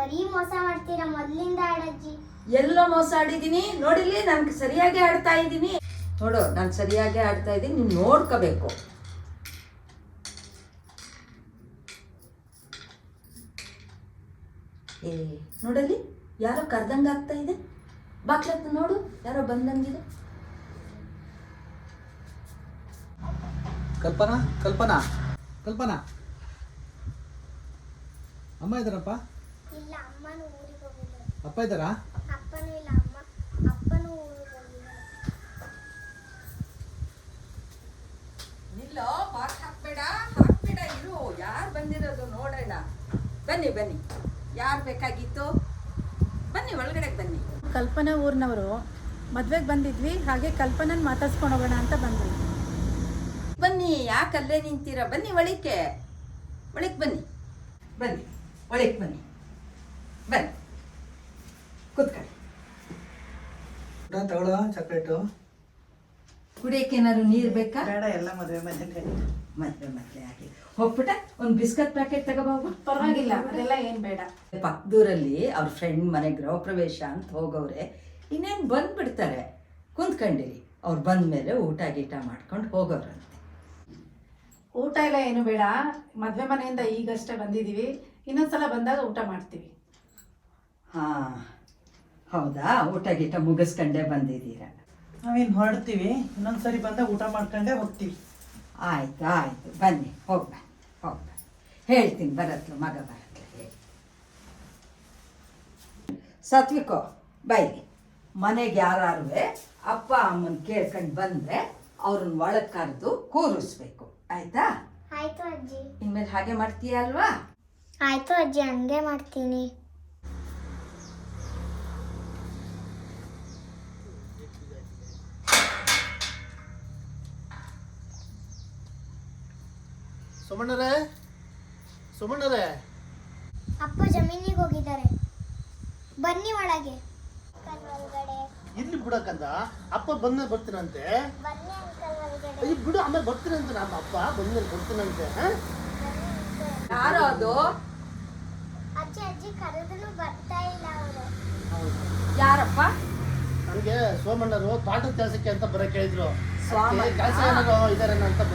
ಬರೀ ಮೋಸ ಮಾಡ್ತೀರಾ ಮೊದ್ಲಿಂದ ಆಡಜ್ಜಿ ಎಲ್ಲೋ ಮೋಸ ಆಡಿದ್ದೀನಿ. ನೋಡಿಲಿ ನಾನು ಸರಿಯಾಗಿ ಆಡ್ತಾ ಇದ್ದೀನಿ. ನೋಡು ನಾನು ಸರಿಯಾಗಿ ಆಡ್ತಾ ಇದ್ದೀನಿ. ನೀನ್ ನೋಡ್ಕೋಬೇಕು. ಏ ನೋಡಲಿ ಯಾರೋ ಕರ್ದಂಗೆ ಆಗ್ತಾ ಇದೆ. ಬಾಕ್ಲತ್ತ ನೋಡು ಯಾರೋ ಬಂದಂಗಿದೆ. ಕಲ್ಪನಾ ಕಲ್ಪನಾ ಕಲ್ಪನಾ. ಅಮ್ಮ ಇದ್ದಾರಪ್ಪ ಇಲ್ಲ ಅಮ್ಮನ ಊರಿಗೆ ಹೋಗಿದ್ದಾರೆ ಅಪ್ಪ ಇದ್ದಾರಾ? ಅಪ್ಪನೂ ಇಲ್ಲ ಅಮ್ಮ ಅಪ್ಪನೂ ಊರಿಗೆ ಹೋಗಿದ್ದಾರೆ ನಿಲ್ಲೋ ಬಾಕ್ ಹಾಕ್ಬೇಡ ಹಾಕ್ಬೇಡ ಇರು. ಯಾರು ಬಂದಿರೋದು ನೋಡೋಣ. ಬನ್ನಿ ಬನ್ನಿ. ಯಾರು ಬೇಕಾಗಿತ್ತು? ಬನ್ನಿ ಒಳಗಡೆ ಬನ್ನಿ. ಕಲ್ಪನಾ ಊರಿನವರು. ಮದ್ವೆಗೆ ಬಂದಿದ್ವಿ ಹಾಗೆ ಕಲ್ಪನನ್ ಮಾತಾಡ್ಸ್ಕೊಂಡು ಹೋಗೋಣ ಅಂತ ಬಂದ್ವಿ. ಬನ್ನಿ ಯಾಕೆ ಅಲ್ಲೇ ನಿಂತೀರಾ? ಬನ್ನಿ ಒಳಿಕೆ ಒಳಕ್ಕೆ ಬನ್ನಿ. ಬನ್ನಿ ಒಳಕ್ಕೆ ಬನ್ನಿ. ಬನ್ನಿ. ಕುತ್ಕೊಳ್ಳಿ. ತಗೊಳ್ಳೋ ಚಾಕ್ಲೇಟು ಕುಡಿಯಕ್ಕೆ ಏನಾದ್ರು ನೀರು ಬೇಕಾ? ಬೇಡ ಎಲ್ಲ ಮದುವೆ ಮನೆ ಮದುವೆ ಮದುವೆ ಹಾಕಿ ಹೋಗ್ಬಿಟ್ಟ ಒಂದು ಬಿಸ್ಕತ್ ಪ್ಯಾಕೆಟ್ ತಗೋಬಹುದು? ಪರವಾಗಿಲ್ಲ ಅದೆಲ್ಲ ಏನು ಬೇಡ. ಪಕ್ಕದೂರಲ್ಲಿ ಅವ್ರ ಫ್ರೆಂಡ್ ಮನೆ ಗೃಹ ಪ್ರವೇಶ ಅಂತ ಹೋಗವ್ರೆ ಇನ್ನೇನು ಬಂದ್ಬಿಡ್ತಾರೆ. ಕುಂತ್ಕೊಂಡಿರಿ. ಅವ್ರು ಬಂದ್ಮೇಲೆ ಊಟ ಗೀಟ ಮಾಡ್ಕೊಂಡು ಹೋಗೋರಂತೆ. ಊಟ ಎಲ್ಲ ಏನು ಬೇಡ. ಮದುವೆ ಮನೆಯಿಂದ ಈಗಷ್ಟೇ ಬಂದಿದೀವಿ. ಇನ್ನೊಂದ್ಸಲ ಬಂದಾಗ ಊಟ ಮಾಡ್ತೀವಿ. ಹಾ ಹೌದಾ? ಊಟ ಗೀಟ ಮುಗಿಸ್ಕೊಂಡೇ ಬಂದಿದ್ದೀರಾ? ನಾವೇನು ಹೊರಡ್ತೀವಿ? ಇನ್ನೊಂದ್ಸರಿ ಬಂದಾಗ ಊಟ ಮಾಡ್ಕೊಂಡೇ ಹೋಗ್ತೀವಿ. ಆಯ್ತು ಆಯ್ತು. ಬನ್ನಿ ಹೋಗ್ಬ ಹೋಗ್ಬ ಹೇಳ್ತೀನಿ ಬರತ್ಲು ಮಗ ಬರತ್ಲು ಹೇಳಿ. ಸತ್ವಿಕೋ ಬೈ. ಮನೆಗೆ ಯಾರು ಅಪ್ಪ ಅಮ್ಮನ ಕೇಳ್ಕೊಂಡು ಬಂದ್ರೆ ಅವ್ರನ್ನ ಒಳಗೆ ಕರೆದು ಕೂರಿಸ್ಬೇಕು. ಆಯ್ತಾ? ಆಯ್ತು ಅಜ್ಜಿ. ಇನ್ಮೇಲೆ ಹಾಗೆ ಮಾಡ್ತೀಯ ಅಲ್ವಾ? ಆಯ್ತು ಅಜ್ಜಿ ಹಂಗೆ ಮಾಡ್ತೀನಿ. ಸುಮಣ್ಣರೇ? ಸುಮಣ್ಣರೇ? ಅಪ್ಪ ಜಮೀನಿಗೆ ಹೋಗಿದ್ದಾರೆ. ಬನ್ನಿ ಒಳಗೆ. ಇಲ್ಲಿ ಬಿಡಕ್ಕಂದ ಅಪ್ಪ ಬಂದ ಬರ್ತೀನಂತೆ. ಒಳಗಡೆ ಬಿಡು ಆಮೇಲೆ ಬರ್ತೀನಂತೆ ನಮ್ಮ ಅಪ್ಪ ಬಂದ ಬರ್ತೀನಂತೆ ಯಾರು ಅದು? ಅಜ್ಜಿ ಅಜ್ಜಿ ಕರೆದ್ರು ಬರ್ತಾ ಇಲ್ಲ ಅವರು. ಯಾರಪ್ಪ? ನನಗೆ ಸೋಮಣ್ಣರು ತೋಟದ ಕೆಲಸಕ್ಕೆ ಅಂತ ಬರಕ್ಕೆ ಹೇಳಿದ್ರು.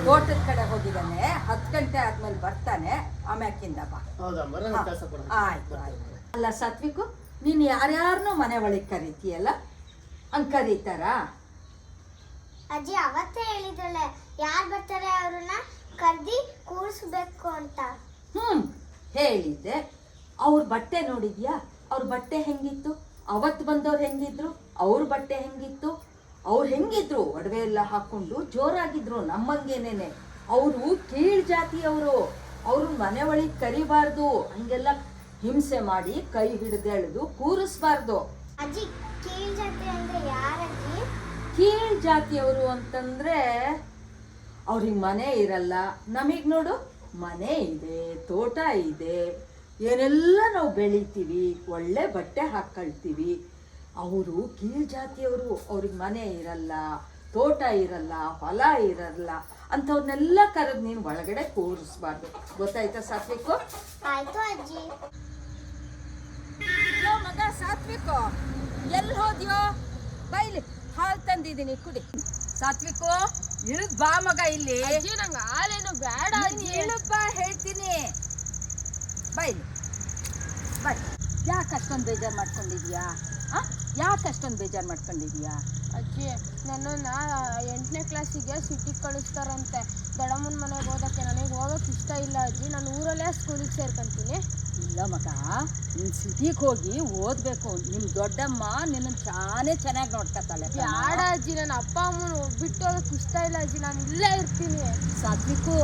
ತೋಟದ ಕಡೆ ಹೋಗಿದ್ದಾನೆ. ಹತ್ತು ಗಂಟೆ ಆದ್ಮೇಲೆ ಬರ್ತಾನೆ ಆಮ್ಯಾಕಿಂದ ಬಾ. ಆಯ್ತು ಆಯ್ತು. ಅಲ್ಲ ಸತ್ವಿಕು ನೀನು ಯಾರ್ಯಾರನ್ನೂ ಮನೆ ಒಳಗೆ ಕರಿತೀಯಲ್ಲ? ಹಂಗೆ ಕರೀತಾರಾ ಅಜ್ಜಿ ಅವತ್ತೇ ಹೇಳಿದ್ರಲ್ಲ ಯಾರು ಬರ್ತಾರೆ ಅವ್ರನ್ನ ಕರ್ದಿ ಕೂರಿಸ್ಬೇಕು ಅಂತ. ಹ್ಮ್ ಹೇಳಿದ್ದೆ. ಅವ್ರ ಬಟ್ಟೆ ನೋಡಿದ್ಯಾ? ಅವ್ರ ಬಟ್ಟೆ ಹೆಂಗಿತ್ತು? ಅವತ್ತು ಬಂದವ್ರು ಹೆಂಗಿದ್ರು? ಅವ್ರ ಬಟ್ಟೆ ಹೆಂಗಿತ್ತು? ಅವ್ರು ಹೆಂಗಿದ್ರು? ಒಡವೆ ಎಲ್ಲ ಹಾಕೊಂಡು ಜೋರಾಗಿದ್ರು ನಮ್ಮಂಗೇನೇನೆ. ಅವರು ಕೀಳ್ ಜಾತಿಯವರು ಅವರು. ಮನೆ ಒಳಗೆ ಕರಿಬಾರ್ದು. ಹಂಗೆಲ್ಲ ಹಿಂಸೆ ಮಾಡಿ ಕೈ ಹಿಡಿದೆಳೆದು ಕೂರಿಸ್ಬಾರ್ದು. ಅಜ್ಜಿ ಕೀಳ್ ಜಾತಿ ಅಂದ್ರೆ ಯಾರಜ್ಜಿ? ಕೀಳ್ ಜಾತಿಯವರು ಅಂತಂದ್ರೆ ಅವ್ರಿಗೆ ಮನೆ ಇರಲ್ಲ. ನಮಗ್ ನೋಡು ಮನೆ ಇದೆ ತೋಟ ಇದೆ. ಏನೆಲ್ಲ ನಾವು ಬೆಳಿತೀವಿ ಒಳ್ಳೆ ಬಟ್ಟೆ ಹಾಕೊಳ್ತೀವಿ. ಅವರು ಕೀಳ್ ಜಾತಿಯವರು ಅವ್ರಿಗೆ ಮನೆ ಇರಲ್ಲ ತೋಟ ಇರಲ್ಲ ಹೊಲ ಇರಲ್ಲ ಅಂಥವ್ರನ್ನೆಲ್ಲ ಕರೆದು ನೀನು ಒಳಗಡೆ ಕೂರಿಸ್ಬಾರ್ದು. ಗೊತ್ತಾಯ್ತಾ ಸಾತ್ವಿಕು? ಆಯ್ತು ಅಜ್ಜಿ. ಮಗ ಸಾತ್ವಿಕು? ಎಲ್ಲಿ ಹೋದ್ಯೋ? ಬೈಲಿ ಹಾಲು ತಂದಿದ್ದೀನಿ ಕುಡಿ. ಸಾತ್ವಿಕು ಇಳಿದ್ ಬಾ ಮಗ ಇಲ್ಲಿ. ನಂಗೆ ಹಾಲೇನು ಬೇಡ ಇಳಿದ್ ಬಾ ಹೇಳ್ತೀನಿ. ಬೈಲಿ ಬೈ. ಯಾಕೆ ಅಷ್ಟೊಂದು ಬೇಜಾರು ಮಾಡ್ಕೊಂಡಿದ್ಯಾ? ಆ ಯಾಕೆ ಅಷ್ಟೊಂದು ಬೇಜಾರು ಮಾಡ್ಕೊಂಡಿದ್ಯಾ ಅಜ್ಜಿ ನನ್ನನ್ನು ಎಂಟನೇ ಕ್ಲಾಸಿಗೆ ಸಿಟಿಗೆ ಕಳಿಸ್ತಾರಂತೆ. ದಡಮ್ಮನ ಮನೆಗೆ ಹೋಗೋಕ್ಕೆ ನನಗೆ ಹೋಗೋಕೆ ಇಷ್ಟ ಇಲ್ಲ ಅಜ್ಜಿ. ನಾನು ಊರಲ್ಲೇ ಸ್ಕೂಲಿಗೆ ಸೇರ್ಕೊಂತೀನಿ. ಇಲ್ಲ ಮಗ ನೀನು ಸಿಟಿಗೆ ಹೋಗಿ ಓದಬೇಕು. ನಿಮ್ಮ ದೊಡ್ಡಮ್ಮ ನಿನ್ನ ತಾನೇ ಚೆನ್ನಾಗಿ ನೋಡ್ಕೊತಾಳೆ. ಬೇಡ ಅಜ್ಜಿ ನನ್ನ ಅಪ್ಪ ಅಮ್ಮನ ಬಿಟ್ಟು ಹೋಗೋಕೆ ಇಷ್ಟ ಇಲ್ಲ ಅಜ್ಜಿ. ನಾನು ಇಲ್ಲೇ ಇರ್ತೀನಿ. ಸಾತ್ವಿಕು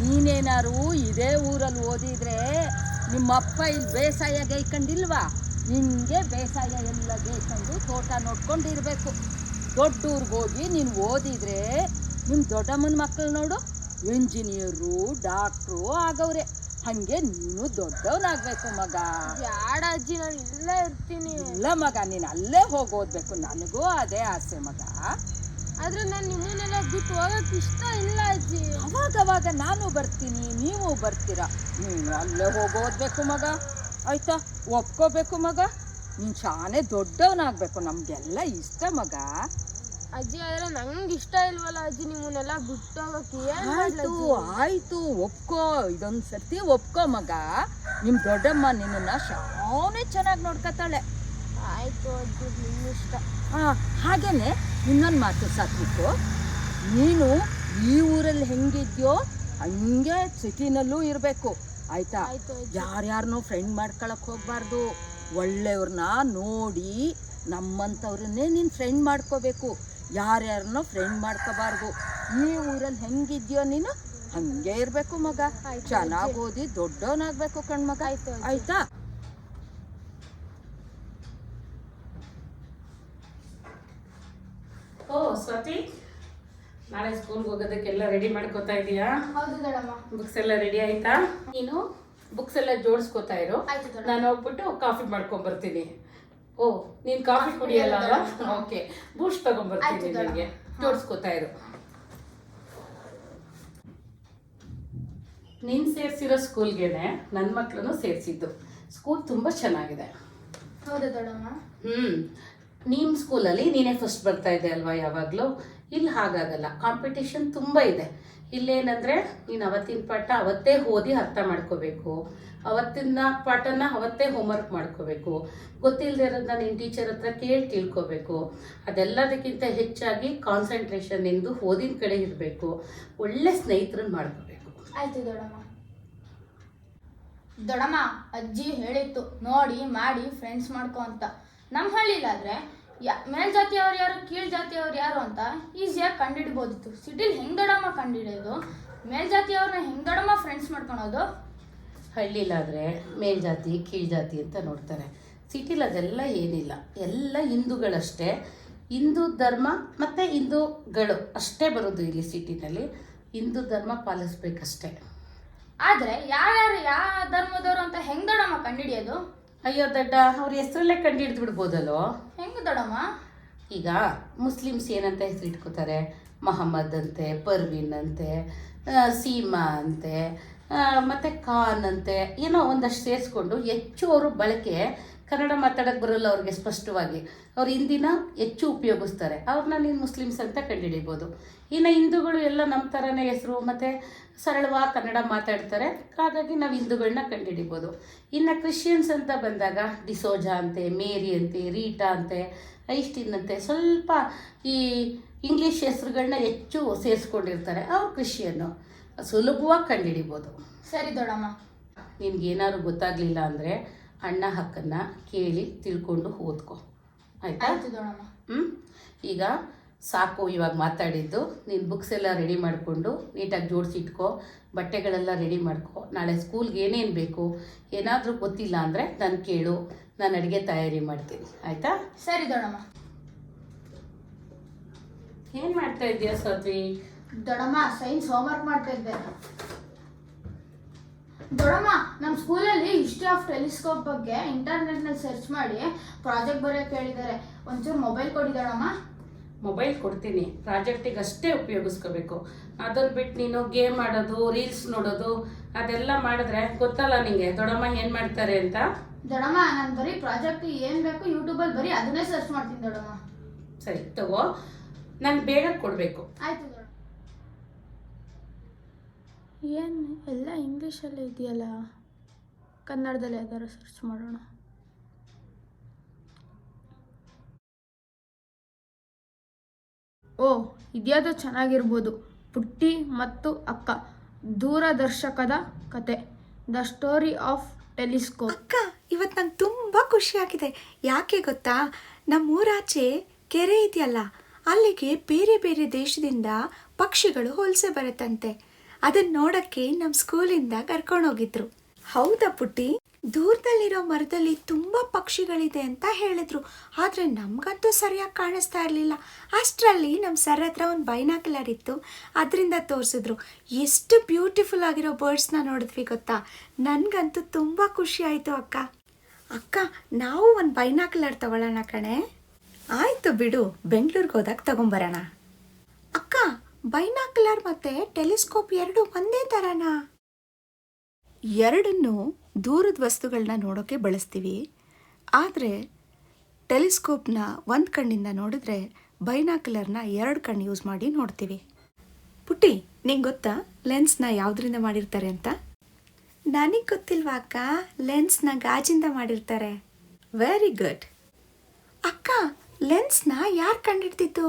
ನೀನೇನಾರು ಇದೇ ಊರಲ್ಲಿ ಓದಿದ್ರೆ ನಿಮ್ಮಪ್ಪ ಇಲ್ಲಿ ಬೇಸಾಯ ಗೈಕೊಂಡಿಲ್ವಾ ನಿಂಗೆ ಬೇಸಾಯ ಎಲ್ಲ ಬೇಕಂದು ತೋಟ ನೋಡ್ಕೊಂಡಿರಬೇಕು. ದೊಡ್ಡ ಊರಿಗೆ ಹೋಗಿ ನೀನು ಓದಿದ್ರೆ ನಿಮ್ಮ ದೊಡ್ಡಮ್ಮನ ಮಕ್ಕಳು ನೋಡು ಇಂಜಿನಿಯರು ಡಾಕ್ಟ್ರು ಆಗವ್ರೆ. ಹಾಗೆ ನೀನು ದೊಡ್ಡವನಾಗಬೇಕು ಮಗ. ಯಾಡ ಅಜ್ಜಿ ನಾನು ಇಲ್ಲೇ ಇರ್ತೀನಿ. ಇಲ್ಲ ಮಗ ನೀನು ಅಲ್ಲೇ ಹೋಗಿ ಓದಬೇಕು. ನನಗೂ ಅದೇ ಆಸೆ ಮಗ. ಆದರೆ ನಾನು ನಿಮ್ಮನ್ನೆಲ್ಲ ಬಿಟ್ಟು ಹೋಗೋಕೆ ಇಷ್ಟ ಇಲ್ಲ ಅಜ್ಜಿ. ಅವಾಗವಾಗ ನಾನು ಬರ್ತೀನಿ ನೀವು ಬರ್ತೀರಾ. ನೀನು ಅಲ್ಲೇ ಹೋಗಿ ಓದ್ಬೇಕು ಮಗ. ಆಯ್ತಾ? ಒಪ್ಕೋಬೇಕು ಮಗ? ನೀನು ಶಾನೆ ದೊಡ್ಡವನಾಗಬೇಕು. ನಮಗೆಲ್ಲ ಇಷ್ಟ ಮಗ. ಅಜ್ಜಿ ಆದರೆ ನಂಗೆ ಇಷ್ಟ ಇಲ್ವಲ್ಲ ಅಜ್ಜಿ ನಿಮ್ಮನ್ನೆಲ್ಲ ಬಿಟ್ಟು ಹೋಗಕ್ಕೆ ಆಯಿತು ಆಯ್ತು ಒಪ್ಕೋ. ಇದೊಂದು ಸರ್ತಿ ಒಪ್ಕೋ ಮಗ. ನಿಮ್ಮ ದೊಡ್ಡಮ್ಮ ನಿನ್ನನ್ನು ಶಾನೇ ಚೆನ್ನಾಗಿ ನೋಡ್ಕೊತಾಳೆ. ಆಯ್ತು ಅಜ್ಜಿ ನಿಮ್ ಇಷ್ಟ. ಹಾಂ ಹಾಗೇನೆ ಇನ್ನೊಂದು ಮಾತು ಸಾತ್ವಿಕು. ನೀನು ಈ ಊರಲ್ಲಿ ಹೆಂಗಿದ್ಯೋ ಹಂಗೆ ಸಿಟಿನಲ್ಲೂ ಇರಬೇಕು. ಆಯ್ತಾ. ಯಾರ್ಯಾರನ್ನೋ ಫ್ರೆಂಡ್ ಮಾಡ್ಕೊಳಕ್ ಹೋಗ್ಬಾರ್ದು. ಒಳ್ಳೆಯವ್ರನ್ನ ನೋಡಿ ನಮ್ಮಂಥವ್ರನ್ನೇ ನೀನು ಫ್ರೆಂಡ್ ಮಾಡ್ಕೋಬೇಕು. ಯಾರ್ಯಾರನ್ನೋ ಫ್ರೆಂಡ್ ಮಾಡ್ಕೋಬಾರ್ದು. ಈ ಊರಲ್ಲಿ ಹೆಂಗಿದ್ಯೋ ನೀನು ಹಂಗೆ ಇರಬೇಕು ಮಗ. ಆಯ್ತು ಚೆನ್ನಾಗಿ ಓದಿ ದೊಡ್ಡವನಾಗಬೇಕು ಕಣ್ಮಗ ಆಯ್ತು. ಆಯ್ತಾ? ಓ ಸ್ವಾತಿ? ನಾಳೆ ಸ್ಕೂಲ್ಗೆ ಹೋಗೋದಕ್ಕೆಲ್ಲ ರೆಡಿ ಮಾಡ್ಕೋತಾ ಇದೀಯಾ? ಹೌದು ದೊಡಮ್ಮ ಬುಕ್ಸ್ ಎಲ್ಲ ರೆಡಿ ಆಯ್ತಾ? ನೀನು? ಬುಕ್ಸ್ ಎಲ್ಲ ಜೋಡಿಸ್ಕೋತಾ ಇರು. ಆಯ್ತು. ನಾನು ಹೋಗ್ಬಿಟ್ಟು ಕಾಫಿ ಮಾಡ್ಕೊಂಡ್ ಬರ್ತೀನಿ. ಓ ನೀನ್ ಕಾಫಿ ಕುಡಿಯಲ್ಲ? ಅಲ್ವಾ ಓಕೆ ಬೂಸ್ಟ್ ತಗೊಂಡ್ಬರ್ತೀನಿ ನಿಮಗೆ ಜೋಡಿಸ್ಕೋತಾ ಇರು. ನೀನ್ ಸೇರ್ಸಿರೋ ಸ್ಕೂಲ್ಗೆನೆ ನನ್ನ ಮಕ್ಳನ್ನು ಸೇರ್ಸಿದ್ದು. ಸ್ಕೂಲ್ ತುಂಬಾ ಚೆನ್ನಾಗಿದೆ. ಹೌದು ದೊಡಮ್ಮ ಹ್ಮ್. ನಿಮ್ಮ ಸ್ಕೂಲಲ್ಲಿ ನೀನೇ ಫಸ್ಟ್ ಬರ್ತಾ ಇದ್ದೆ ಅಲ್ವಾ ಯಾವಾಗಲೂ? ಇಲ್ಲಿ, ಹಾಗಾಗಲ್ಲ. ಕಾಂಪಿಟೇಷನ್ ತುಂಬ ಇದೆ. ಇಲ್ಲೇನಂದರೆ ನೀನು ಅವತ್ತಿನ ಪಾಠ ಅವತ್ತೇ ಓದಿ ಅರ್ಥ ಮಾಡ್ಕೋಬೇಕು. ಅವತ್ತಿನ ಪಾಠನ ಅವತ್ತೇ ಹೋಮ್ವರ್ಕ್ ಮಾಡ್ಕೋಬೇಕು. ಗೊತ್ತಿಲ್ಲದೆ ಇರೋದನ್ನ ನಿನ್ನ ಟೀಚರ್ ಹತ್ರ ಕೇಳಿ ತಿಳ್ಕೊಬೇಕು. ಅದೆಲ್ಲದಕ್ಕಿಂತ ಹೆಚ್ಚಾಗಿ ಕಾನ್ಸಂಟ್ರೇಷನ್ ಎಂದು ಓದಿನ ಕಡೆ ಇರಬೇಕು. ಒಳ್ಳೆ ಸ್ನೇಹಿತರನ್ನ ಮಾಡ್ಕೋಬೇಕು. ಆಯ್ತು ದೊಡಮ್ಮ ದೊಡಮ್ಮ ಅಜ್ಜಿ ಹೇಳಿತ್ತು, ನೋಡಿ, ಮಾಡಿ ಫ್ರೆಂಡ್ಸ್ ಮಾಡ್ಕೊ ಅಂತ. ನಮ್ಮ ಹಳ್ಳಿಲಾದ್ರೆ ಯಾ ಮೇಲ್ಜಾತಿಯವ್ರು ಯಾರು ಕೀಳ್ ಜಾತಿಯವ್ರು ಯಾರು ಅಂತ ಈಸಿಯಾಗಿ ಕಂಡುಹಿಡ್ಬೋದಿತ್ತು ಸಿಟಿಲಿ ಹೆಂಗ್ ದೊಡಮ್ಮ ಕಂಡುಹಿಡಿಯೋದು ಮೇಲ್ಜಾತಿಯವ್ರನ್ನ ಹೆಂಗ್ ದೊಡಮ್ಮ ಫ್ರೆಂಡ್ಸ್ ಮಾಡ್ಕೊಳೋದು? ಹಳ್ಳಿಲಾದರೆ ಮೇಲ್ಜಾತಿ ಕೀಳ್ಜಾತಿ ಅಂತ ನೋಡ್ತಾರೆ. ಸಿಟಿಲಿ ಅದೆಲ್ಲ ಏನಿಲ್ಲ. ಎಲ್ಲ ಹಿಂದೂಗಳಷ್ಟೇ. ಹಿಂದೂ ಧರ್ಮ ಮತ್ತು ಹಿಂದೂಗಳು ಅಷ್ಟೇ ಬರೋದು ಇಲ್ಲಿ ಸಿಟಿನಲ್ಲಿ. ಹಿಂದೂ ಧರ್ಮ ಪಾಲಿಸ್ಬೇಕಷ್ಟೇ. ಆದ್ರೆ ಯಾರ್ಯಾರು ಯಾವ ಧರ್ಮದವರು ಅಂತ ಹೆಂಗ್ ದೊಡಮ್ಮ ಕಂಡುಹಿಡಿಯೋದು ಅಯ್ಯೋ ದಡ್ಡ ಅವ್ರ ಹೆಸರಲ್ಲೇ ಕಂಡು ಹಿಡಿದು ಬಿಡ್ಬೋದಲ್ಲೋ ಹೆಂಗೆ ದೊಡಮ್ಮ? ಈಗ ಮುಸ್ಲಿಮ್ಸ್ ಏನಂತ ಹೆಸರು ಇಟ್ಕೋತಾರೆ ಮೊಹಮ್ಮದ್ ಅಂತೆ ಪರ್ವಿನ್ ಅಂತೆ ಸೀಮಾ ಅಂತೆ ಮತ್ತು ಮತ್ತೆ ಖಾನ್ ಅಂತೆ ಏನೋ ಒಂದಷ್ಟು ಸೇರಿಸ್ಕೊಂಡು ಹೆಚ್ಚು ಅವರು ಬಳಕೆ ಕನ್ನಡ ಮಾತಾಡೋಕ್ಕೆ ಬರೋಲ್ಲ ಅವ್ರಿಗೆ ಸ್ಪಷ್ಟವಾಗಿ. ಅವ್ರು ಹಿಂದಿನ ಹೆಚ್ಚು ಉಪಯೋಗಿಸ್ತಾರೆ. ಅವ್ರನ್ನ ನೀನು ಮುಸ್ಲಿಮ್ಸ್ ಅಂತ ಕಂಡುಹಿಡಿಬೋದು ಇನ್ನು ಹಿಂದೂಗಳು ಎಲ್ಲ ನಮ್ಮ ಥರನೇ ಹೆಸರು ಮತ್ತು ಸರಳವಾಗಿ ಕನ್ನಡ ಮಾತಾಡ್ತಾರೆ. ಹಾಗಾಗಿ ನಾವು ಹಿಂದೂಗಳನ್ನ ಕಂಡುಹಿಡಿಬೋದು ಇನ್ನು ಕ್ರಿಶ್ಚಿಯನ್ಸ್ ಅಂತ ಬಂದಾಗ ಡಿಸೋಜಾ ಅಂತೆ ಮೇರಿ ಅಂತೆ ರೀಟಾ ಅಂತೆ ಐಸ್ಟಿನ್ ಅಂತೆ ಸ್ವಲ್ಪ ಈ ಇಂಗ್ಲೀಷ್ ಹೆಸರುಗಳನ್ನ ಹೆಚ್ಚು ಸೇರಿಸ್ಕೊಂಡಿರ್ತಾರೆ. ಅವ್ರು ಕ್ರಿಶ್ಚಿಯನ್ನು ಸುಲಭವಾಗಿ ಕಂಡುಹಿಡಿಬೋದು ಸರಿ ದೊಡಮ್ಮ ನಿನ್ಗೇನಾದ್ರು ಗೊತ್ತಾಗಲಿಲ್ಲ ಅಂದರೆ ಅಣ್ಣ ಹಕ್ಕನ್ನು ಕೇಳಿ ತಿಳ್ಕೊಂಡು ಓದ್ಕೊ. ಆಯ್ತಾ? ಆಯ್ತು ಹ್ಞೂ ಈಗ ಸಾಕು ಇವಾಗ ಮಾತಾಡಿದ್ದು. ನೀನು ಬುಕ್ಸ್ ಎಲ್ಲ ರೆಡಿ ಮಾಡಿಕೊಂಡು ನೀಟಾಗಿ ಜೋಡಿಸಿಟ್ಕೋ ಬಟ್ಟೆಗಳೆಲ್ಲ ರೆಡಿ ಮಾಡ್ಕೊ. ನಾಳೆ ಸ್ಕೂಲ್ಗೆ ಏನೇನು ಬೇಕು ಏನಾದರೂ ಗೊತ್ತಿಲ್ಲ ಅಂದರೆ ನಾನು ಕೇಳು. ನಾನು ಅಡುಗೆ ತಯಾರಿ ಮಾಡ್ತೀನಿ. ಆಯಿತಾ? ಸರಿ ದೊಡಮ್ಮ ಏನು ಮಾಡ್ತಾ ಇದೆಯಾ ಸಾಧ್ವಿ ದೊಡಮ್ಮ ಸೈನ್ಸ್ ಹೋಮ್ವರ್ಕ್ ಮಾಡ್ತಾ ಇದ್ದೆ. ದೊಡಮ್ಮ ನಮ್ಮ ಸ್ಕೂಲಲ್ಲಿ ಹಿಸ್ಟ್ರಿ ಆಫ್ ಟೆಲಿಸ್ಕೋಪ್ ಬಗ್ಗೆ ಇಂಟರ್ನೆಟ್ನಲ್ಲಿ ಸರ್ಚ್ ಮಾಡಿ ಪ್ರಾಜೆಕ್ಟ್ ಬರೆಯೋಕೆ ಹೇಳಿದ್ದಾರೆ. ಒಂಚೂರು ಮೊಬೈಲ್ ಕೊಡಿ ದೊಡಮ್ಮ ಮೊಬೈಲ್ ಕೊಡ್ತೀನಿ. ಪ್ರಾಜೆಕ್ಟಿಗೆ ಅಷ್ಟೇ ಉಪಯೋಗಿಸ್ಕೋಬೇಕು. ಅದನ್ನು ಬಿಟ್ಟು ನೀನು ಗೇಮ್ ಆಡೋದು ರೀಲ್ಸ್ ನೋಡೋದು ಅದೆಲ್ಲ ಮಾಡಿದ್ರೆ ಗೊತ್ತಲ್ಲ ನಿಂಗೆ? ದೊಡಮ್ಮ ಏನು ಮಾಡ್ತಾರೆ ಅಂತ? ದೊಡಮ್ಮ ನಾನು ಬರೀ ಪ್ರಾಜೆಕ್ಟ್ ಏನು ಬೇಕು ಯೂಟ್ಯೂಬಲ್ಲಿ ಬರೀ ಅದನ್ನೇ ಸರ್ಚ್ ಮಾಡ್ತೀನಿ ದೊಡಮ್ಮ ಸರಿ ತಗೋ. ನಾನು ಬೇಗ ಕೊಡಬೇಕು. ಆಯ್ತು ದೊಡಮ್ಮ ಏನು ಎಲ್ಲ ಇಂಗ್ಲೀಷಲ್ಲೇ ಇದೆಯಲ್ಲ? ಕನ್ನಡದಲ್ಲಿ ಯಾವ್ದಾರು ಸರ್ಚ್ ಮಾಡೋಣ. ಓ, ಇದ್ಯಾವುದೋ ಚೆನ್ನಾಗಿರ್ಬೋದು. ಪುಟ್ಟಿ ಮತ್ತು ಅಕ್ಕ. ದೂರದರ್ಶಕದ ಕತೆ. The story of telescope. ಅಕ್ಕ ಇವತ್ತು ನಂಗೆ ತುಂಬ ಖುಷಿಯಾಗಿದೆ. ಯಾಕೆ ಗೊತ್ತಾ? ನಮ್ಮೂರಾಚೆ ಕೆರೆ ಇದೆಯಲ್ಲ, ಅಲ್ಲಿಗೆ ಬೇರೆ ಬೇರೆ ದೇಶದಿಂದ ಪಕ್ಷಿಗಳು ಹೋಲಿಸೆ ಬರುತ್ತಂತೆ. ಅದನ್ನ ನೋಡಕ್ಕೆ ನಮ್ಮ ಸ್ಕೂಲಿಂದ ಕರ್ಕೊಂಡೋಗಿದ್ರು ಹೌದಾ ಪುಟ್ಟಿ? ದೂರದಲ್ಲಿರೋ ಮರದಲ್ಲಿ ತುಂಬ ಪಕ್ಷಿಗಳಿದೆ ಅಂತ ಹೇಳಿದ್ರು. ಆದರೆ ನಮಗಂತೂ ಸರಿಯಾಗಿ ಕಾಣಿಸ್ತಾ ಇರಲಿಲ್ಲ. ಅಷ್ಟರಲ್ಲಿ ನಮ್ಮ ಸರ್ ಹತ್ರ ಒಂದು ಬೈನಾಕ್ಯುಲರ್ ಇತ್ತು. ಅದರಿಂದ ತೋರಿಸಿದ್ರು. ಎಷ್ಟು ಬ್ಯೂಟಿಫುಲ್ ಆಗಿರೋ ಬರ್ಡ್ಸ್ನ ನೋಡಿದ್ವಿ ಗೊತ್ತಾ? ನನಗಂತೂ ತುಂಬ ಖುಷಿ ಆಯಿತು ಅಕ್ಕ. ಅಕ್ಕ, ನಾವು ಒಂದು ಬೈನಾಕ್ಯುಲರ್ ತಗೊಳ್ಳೋಣ ಕಣೆ. ಆಯಿತು ಬಿಡು, ಬೆಂಗಳೂರಿಗೆ ಹೋದಾಗ ತಗೊಂಬರೋಣ. ಅಕ್ಕ, ಬೈನಾಕ್ಯುಲರ್ ಮತ್ತು ಟೆಲಿಸ್ಕೋಪ್ ಎರಡು ಒಂದೇ ಥರನಾ ಎರಡನ್ನು ದೂರದ ವಸ್ತುಗಳನ್ನ ನೋಡೋಕ್ಕೆ ಬಳಸ್ತೀವಿ. ಆದರೆ ಟೆಲಿಸ್ಕೋಪ್ನ ಒಂದು ಕಣ್ಣಿಂದ ನೋಡಿದ್ರೆ ಬೈನಾಕ್ಯುಲರ್ನ ಎರಡು ಕಣ್ಣು ಯೂಸ್ ಮಾಡಿ ನೋಡ್ತೀವಿ. ಪುಟ್ಟಿ, ನಿಂಗೆ ಗೊತ್ತಾ? ಲೆನ್ಸ್ನ ಯಾವುದರಿಂದ ಮಾಡಿರ್ತಾರೆ ಅಂತ? ನನಗೆ ಗೊತ್ತಿಲ್ವಾ ಅಕ್ಕ ಲೆನ್ಸ್ನ ಗಾಜಿಂದ ಮಾಡಿರ್ತಾರೆ. ವೆರಿ ಗುಡ್ ಅಕ್ಕ, ಲೆನ್ಸ್ನ ಯಾರು ಕಂಡಿಡ್ತಿತ್ತು?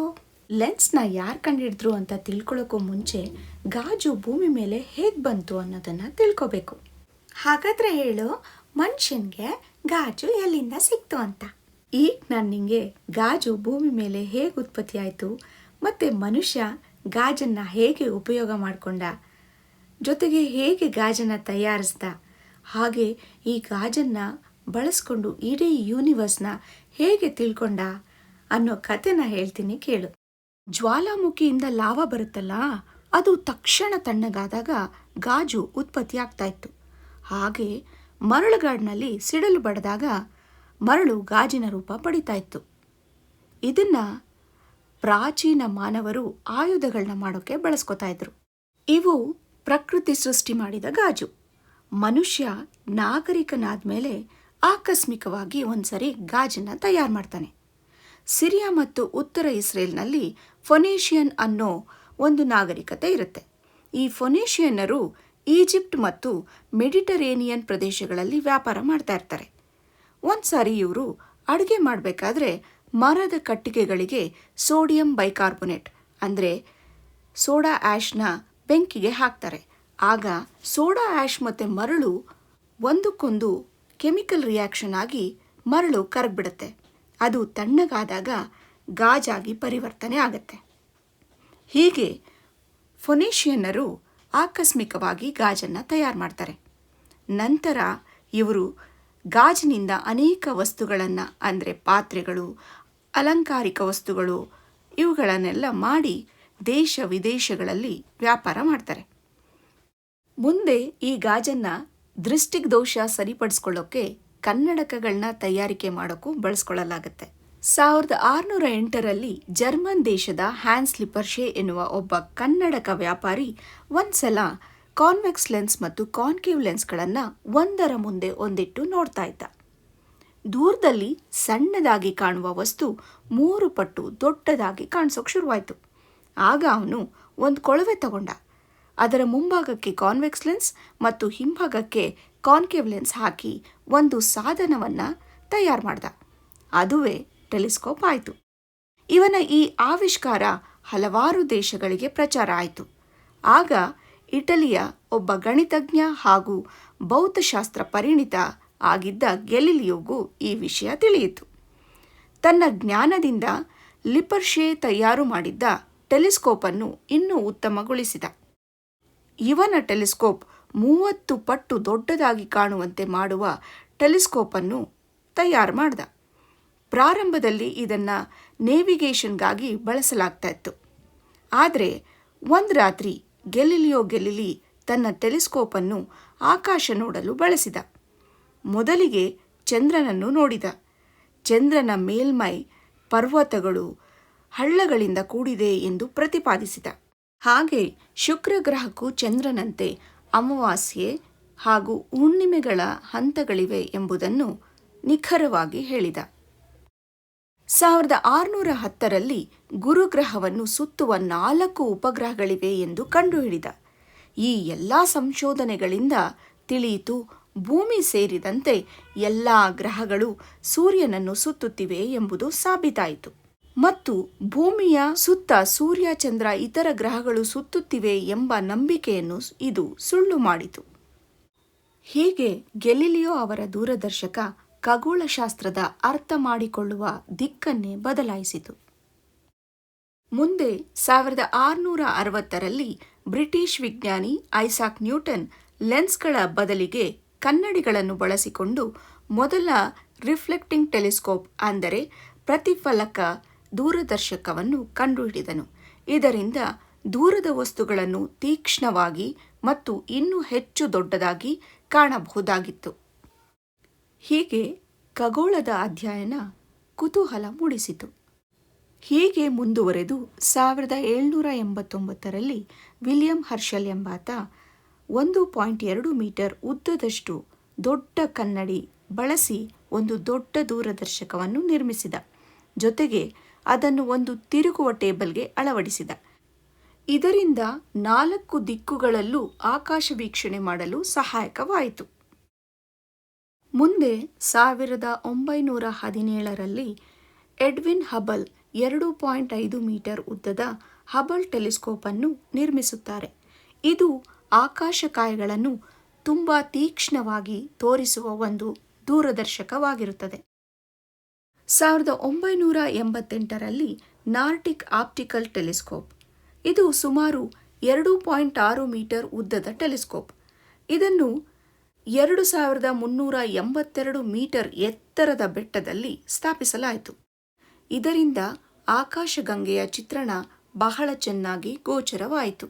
ಲೆನ್ಸ್ನ ಯಾರು ಕಂಡಿಡಿದ್ರು ಅಂತ ತಿಳ್ಕೊಳ್ಳೋಕ್ಕೂ ಮುಂಚೆ ಗಾಜು ಭೂಮಿ ಮೇಲೆ ಹೇಗೆ ಬಂತು ಅನ್ನೋದನ್ನು ತಿಳ್ಕೊಬೇಕು. ಹಾಗಾದ್ರೆ ಹೇಳು, ಮನುಷ್ಯನ್ಗೆ ಗಾಜು ಎಲ್ಲಿಂದ ಸಿಕ್ತು ಅಂತ. ಈಗ ನಾನು ನಿಂಗೆ ಗಾಜು ಭೂಮಿ ಮೇಲೆ ಹೇಗೆ ಉತ್ಪತ್ತಿ ಆಯಿತು ಮತ್ತು ಮನುಷ್ಯ ಗಾಜನ್ನು ಹೇಗೆ ಉಪಯೋಗ ಮಾಡಿಕೊಂಡ? ಜೊತೆಗೆ ಹೇಗೆ ಗಾಜನ್ನು ತಯಾರಿಸ್ದ? ಹಾಗೆ ಈ ಗಾಜನ್ನು ಬಳಸ್ಕೊಂಡು ಇಡೀ ಯೂನಿವರ್ಸ್ನ ಹೇಗೆ ತಿಳ್ಕೊಂಡ ಅನ್ನೋ ಕಥೆನ ಹೇಳ್ತೀನಿ ಕೇಳು. ಜ್ವಾಲಾಮುಖಿಯಿಂದ ಲಾವ ಬರುತ್ತಲ್ಲ, ಅದು ತಕ್ಷಣ ತಣ್ಣಗಾದಾಗ ಗಾಜು ಉತ್ಪತ್ತಿ ಆಗ್ತಾ ಇತ್ತು. ಹಾಗೆ ಮರಳುಗಾಡಿನಲ್ಲಿ ಸಿಡಲು ಬಡದಾಗ ಮರಳು ಗಾಜಿನ ರೂಪ ಪಡಿತಾ ಇತ್ತು. ಇದನ್ನ ಪ್ರಾಚೀನ ಮಾನವರು ಆಯುಧಗಳನ್ನ ಮಾಡೋಕೆ ಬಳಸ್ಕೊತಾ ಇದ್ರು. ಇವು ಪ್ರಕೃತಿ ಸೃಷ್ಟಿ ಮಾಡಿದ ಗಾಜು. ಮನುಷ್ಯ ನಾಗರಿಕನಾದ ಮೇಲೆ ಆಕಸ್ಮಿಕವಾಗಿ ಒಂದ್ಸರಿ ಗಾಜನ್ನ ತಯಾರು ಮಾಡ್ತಾನೆ. ಸಿರಿಯಾ ಮತ್ತು ಉತ್ತರ ಇಸ್ರೇಲ್ನಲ್ಲಿ ಫೊನೇಷಿಯನ್ ಅನ್ನೋ ಒಂದು ನಾಗರಿಕತೆ ಇರುತ್ತೆ. ಈ ಫೊನೇಷಿಯನ್ನರು ಈಜಿಪ್ಟ್ ಮತ್ತು ಮೆಡಿಟರೇನಿಯನ್ ಪ್ರದೇಶಗಳಲ್ಲಿ ವ್ಯಾಪಾರ ಮಾಡ್ತಾ ಇರ್ತಾರೆ. ಒಂದ್ಸಾರಿ ಇವರು ಅಡುಗೆ ಮಾಡಬೇಕಾದ್ರೆ ಮರದ ಕಟ್ಟಿಗೆಗಳಿಗೆ ಸೋಡಿಯಂ ಬೈಕಾರ್ಬೊನೇಟ್, ಅಂದರೆ ಸೋಡಾ ಆ್ಯಶ್ನ ಬೆಂಕಿಗೆ ಹಾಕ್ತಾರೆ. ಆಗ ಸೋಡಾ ಆ್ಯಶ್ ಮತ್ತು ಮರಳು ಒಂದಕ್ಕೊಂದು ಕೆಮಿಕಲ್ ರಿಯಾಕ್ಷನ್ ಆಗಿ ಮರಳು ಕರಗ್ಬಿಡುತ್ತೆ. ಅದು ತಣ್ಣಗಾದಾಗ ಗಾಜಾಗಿ ಪರಿವರ್ತನೆ ಆಗುತ್ತೆ. ಹೀಗೆ ಫೊನೇಷಿಯನ್ನರು ಆಕಸ್ಮಿಕವಾಗಿ ಗಾಜನ್ನು ತಯಾರು ಮಾಡ್ತಾರೆ. ನಂತರ ಇವರು ಗಾಜಿನಿಂದ ಅನೇಕ ವಸ್ತುಗಳನ್ನು, ಅಂದರೆ ಪಾತ್ರೆಗಳು, ಅಲಂಕಾರಿಕ ವಸ್ತುಗಳು, ಇವುಗಳನ್ನೆಲ್ಲ ಮಾಡಿ ದೇಶ ವಿದೇಶಗಳಲ್ಲಿ ವ್ಯಾಪಾರ ಮಾಡ್ತಾರೆ. ಮುಂದೆ ಈ ಗಾಜನ್ನ ದೃಷ್ಟಿಗ್ ದೋಷ ಸರಿಪಡಿಸ್ಕೊಳ್ಳೋಕ್ಕೆ ಕನ್ನಡಕಗಳನ್ನ ತಯಾರಿಕೆ ಮಾಡೋಕ್ಕೂ ಬಳಸ್ಕೊಳ್ಳಲಾಗುತ್ತೆ. ಸಾವಿರದ ಆರುನೂರ ಎಂಟರಲ್ಲಿ ಜರ್ಮನ್ ದೇಶದ ಹ್ಯಾನ್ಸ್ ಲಿಪರ್ಷೆ ಎನ್ನುವ ಒಬ್ಬ ಕನ್ನಡಕ ವ್ಯಾಪಾರಿ ಒಂದ್ಸಲ ಕಾನ್ವೆಕ್ಸ್ ಲೆನ್ಸ್ ಮತ್ತು ಕಾನ್ಕೇವ್ ಲೆನ್ಸ್ಗಳನ್ನು ಒಂದರ ಮುಂದೆ ಒಂದಿಟ್ಟು ನೋಡ್ತಾ ಇದ್ದ. ದೂರದಲ್ಲಿ ಸಣ್ಣದಾಗಿ ಕಾಣುವ ವಸ್ತು ಮೂರು ಪಟ್ಟು ದೊಡ್ಡದಾಗಿ ಕಾಣಿಸೋಕೆ ಶುರುವಾಯಿತು. ಆಗ ಅವನು ಒಂದು ಕೊಳವೆ ತಗೊಂಡ. ಅದರ ಮುಂಭಾಗಕ್ಕೆ ಕಾನ್ವೆಕ್ಸ್ ಲೆನ್ಸ್ ಮತ್ತು ಹಿಂಭಾಗಕ್ಕೆ ಕಾನ್ಕೇವ್ ಲೆನ್ಸ್ ಹಾಕಿ ಒಂದು ಸಾಧನವನ್ನು ತಯಾರು ಮಾಡ್ದ. ಅದುವೇ ಟೆಲಿಸ್ಕೋಪ್ ಆಯಿತು. ಇವನ ಈ ಆವಿಷ್ಕಾರ ಹಲವಾರು ದೇಶಗಳಿಗೆ ಪ್ರಚಾರ ಆಯಿತು. ಆಗ ಇಟಲಿಯ ಒಬ್ಬ ಗಣಿತಜ್ಞ ಹಾಗೂ ಭೌತಶಾಸ್ತ್ರ ಪರಿಣಿತ ಆಗಿದ್ದ ಗೆಲಿಲಿಯೋಗೂ ಈ ವಿಷಯ ತಿಳಿಯಿತು. ತನ್ನ ಜ್ಞಾನದಿಂದ ಲಿಪರ್ಷೆ ತಯಾರು ಮಾಡಿದ್ದ ಟೆಲಿಸ್ಕೋಪನ್ನು ಇನ್ನೂ ಉತ್ತಮಗೊಳಿಸಿದ. ಇವನ ಟೆಲಿಸ್ಕೋಪ್ ಮೂವತ್ತು ಪಟ್ಟು ದೊಡ್ಡದಾಗಿ ಕಾಣುವಂತೆ ಮಾಡುವ ಟೆಲಿಸ್ಕೋಪನ್ನು ತಯಾರು ಮಾಡ್ದ. ಪ್ರಾರಂಭದಲ್ಲಿ ಇದನ್ನು ನೇವಿಗೇಷನ್ಗಾಗಿ ಬಳಸಲಾಗ್ತಾ ಇತ್ತು. ಆದರೆ ಒಂದು ರಾತ್ರಿ ಗೆಲಿಲಿಯೋ ಗೆಲಿಲಿ ತನ್ನ ಟೆಲಿಸ್ಕೋಪನ್ನು ಆಕಾಶ ನೋಡಲು ಬಳಸಿದ. ಮೊದಲಿಗೆ ಚಂದ್ರನನ್ನು ನೋಡಿದ. ಚಂದ್ರನ ಮೇಲ್ಮೈ ಪರ್ವತಗಳು ಹಳ್ಳಗಳಿಂದ ಕೂಡಿದೆ ಎಂದು ಪ್ರತಿಪಾದಿಸಿದ. ಹಾಗೆ ಶುಕ್ರ ಗ್ರಹಕ್ಕೂ ಚಂದ್ರನಂತೆ ಅಮಾವಾಸ್ಯೆ ಹಾಗೂ ಹುಣ್ಣಿಮೆಗಳ ಹಂತಗಳಿವೆ ಎಂಬುದನ್ನು ನಿಖರವಾಗಿ ಹೇಳಿದ. ಸಾವಿರದ ಆರುನೂರ ಹತ್ತರಲ್ಲಿ ಗುರುಗ್ರಹವನ್ನು ಸುತ್ತುವ ನಾಲ್ಕು ಉಪಗ್ರಹಗಳಿವೆ ಎಂದು ಕಂಡುಹಿಡಿದ. ಈ ಎಲ್ಲ ಸಂಶೋಧನೆಗಳಿಂದ ತಿಳಿಯಿತು ಭೂಮಿ ಸೇರಿದಂತೆ ಎಲ್ಲ ಗ್ರಹಗಳು ಸೂರ್ಯನನ್ನು ಸುತ್ತುತ್ತಿವೆ ಎಂಬುದು ಸಾಬೀತಾಯಿತು. ಮತ್ತು ಭೂಮಿಯ ಸುತ್ತ ಸೂರ್ಯ, ಚಂದ್ರ, ಇತರ ಗ್ರಹಗಳು ಸುತ್ತುತ್ತಿವೆ ಎಂಬ ನಂಬಿಕೆಯನ್ನು ಇದು ಸುಳ್ಳು ಮಾಡಿತು. ಹೀಗೆ ಗೆಲಿಲಿಯೋ ಅವರ ದೂರದರ್ಶಕ ಖಗೋಳಶಾಸ್ತ್ರದ ಅರ್ಥ ಮಾಡಿಕೊಳ್ಳುವ ದಿಕ್ಕನ್ನೇ ಬದಲಾಯಿಸಿತು. ಮುಂದೆ ಸಾವಿರದ ಆರುನೂರ ಅರವತ್ತರಲ್ಲಿ ಬ್ರಿಟಿಷ್ ವಿಜ್ಞಾನಿ ಐಸಾಕ್ ನ್ಯೂಟನ್ ಲೆನ್ಸ್ಗಳ ಬದಲಿಗೆ ಕನ್ನಡಿಗಳನ್ನು ಬಳಸಿಕೊಂಡು ಮೊದಲ ರಿಫ್ಲೆಕ್ಟಿಂಗ್ ಟೆಲಿಸ್ಕೋಪ್ ಅಂದರೆ ಪ್ರತಿಫಲಕ ದೂರದರ್ಶಕವನ್ನು ಕಂಡುಹಿಡಿದನು. ಇದರಿಂದ ದೂರದ ವಸ್ತುಗಳನ್ನು ತೀಕ್ಷ್ಣವಾಗಿ ಮತ್ತು ಇನ್ನೂ ಹೆಚ್ಚು ದೊಡ್ಡದಾಗಿ ಕಾಣಬಹುದಾಗಿತ್ತು. ಹೀಗೆ ಖಗೋಳದ ಅಧ್ಯಯನ ಕುತೂಹಲ ಮೂಡಿಸಿತು. ಹೀಗೆ ಮುಂದುವರೆದು ಸಾವಿರದ ಏಳ್ನೂರ ಎಂಬತ್ತೊಂಬತ್ತರಲ್ಲಿ ವಿಲಿಯಂ ಹರ್ಷಲ್ ಎಂಬಾತ ಒಂದು ಪಾಯಿಂಟ್ ಎರಡು ಮೀಟರ್ ಉದ್ದದಷ್ಟು ದೊಡ್ಡ ಕನ್ನಡಿ ಬಳಸಿ ಒಂದು ದೊಡ್ಡ ದೂರದರ್ಶಕವನ್ನು ನಿರ್ಮಿಸಿದ. ಜೊತೆಗೆ ಅದನ್ನು ಒಂದು ತಿರುಗುವ ಟೇಬಲ್ಗೆ ಅಳವಡಿಸಿದ. ಇದರಿಂದ ನಾಲ್ಕು ದಿಕ್ಕುಗಳಲ್ಲೂ ಆಕಾಶ ವೀಕ್ಷಣೆ ಮಾಡಲು ಸಹಾಯಕವಾಯಿತು. ಮುಂದೆ ಸಾವಿರದ ಒಂಬೈನೂರ ಹದಿನೇಳರಲ್ಲಿ ಎಡ್ವಿನ್ ಹಬಲ್ ಎರಡು ಪಾಯಿಂಟ್ ಐದು ಮೀಟರ್ ಉದ್ದದ ಹಬಲ್ ಟೆಲಿಸ್ಕೋಪನ್ನು ನಿರ್ಮಿಸುತ್ತಾರೆ. ಇದು ಆಕಾಶಕಾಯಗಳನ್ನು ತುಂಬ ತೀಕ್ಷ್ಣವಾಗಿ ತೋರಿಸುವ ಒಂದು ದೂರದರ್ಶಕವಾಗಿರುತ್ತದೆ. ಸಾವಿರದ ಒಂಬೈನೂರ ಎಂಬತ್ತೆಂಟರಲ್ಲಿ ನಾರ್ಟಿಕ್ ಆಪ್ಟಿಕಲ್ ಟೆಲಿಸ್ಕೋಪ್. ಇದು ಸುಮಾರು ಎರಡು ಪಾಯಿಂಟ್ ಆರು ಮೀಟರ್ ಉದ್ದದ ಟೆಲಿಸ್ಕೋಪ್. ಇದನ್ನು ಎರಡು ಸಾವಿರದ ಮುನ್ನೂರ ಎಂಬತ್ತೆರಡು ಮೀಟರ್ ಎತ್ತರದ ಬೆಟ್ಟದಲ್ಲಿ ಸ್ಥಾಪಿಸಲಾಯಿತು. ಇದರಿಂದ ಆಕಾಶಗಂಗೆಯ ಚಿತ್ರಣ ಬಹಳ ಚೆನ್ನಾಗಿ ಗೋಚರವಾಯಿತು.